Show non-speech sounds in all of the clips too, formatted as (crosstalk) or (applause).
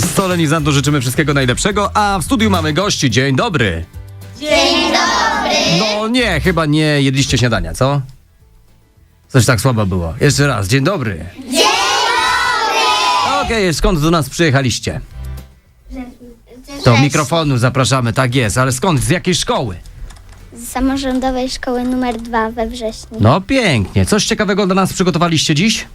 solenizantu życzymy wszystkiego najlepszego, a w studiu mamy gości. Dzień dobry. Dzień dobry. No nie, chyba nie jedliście śniadania, co? Coś tak słabo było. Jeszcze raz, dzień dobry. Dzień dobry. Okej, skąd do nas przyjechaliście? Do mikrofonu zapraszamy, tak jest, ale skąd? Z jakiej szkoły? z samorządowej szkoły numer 2 we wrześniu. No pięknie. Coś ciekawego dla nas przygotowaliście dziś?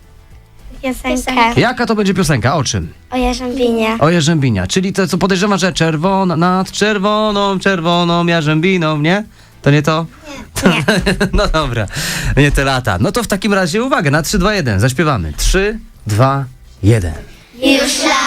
Piosenka Jaka to będzie piosenka? O czym? o Jarzębinie. O Jarzębinia, czyli to co podejrzewam, że czerwona, nad czerwoną, czerwoną Jarzębiną, nie? To nie to? Nie. (laughs) no dobra, nie te lata. No to w takim razie uwaga, na 3, 2, 1, zaśpiewamy. 3, 2, 1. Już lato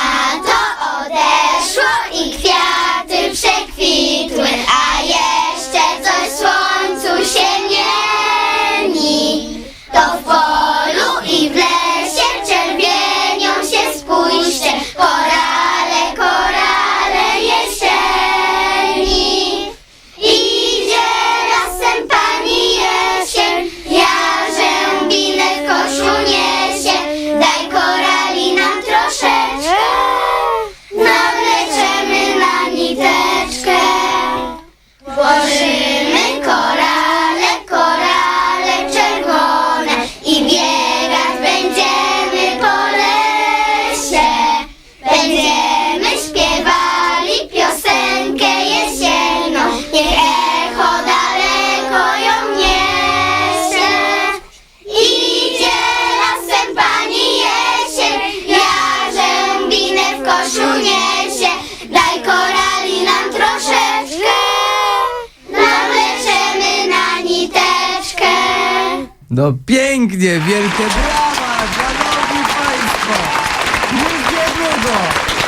No pięknie, wielkie brawa, szanowni państwo. Już niedługo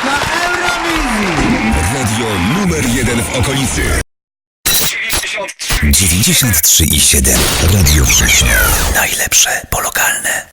na Eurowizji. Radio numer jeden w okolicy. 93 i 7. Radio Września. Najlepsze po lokalne.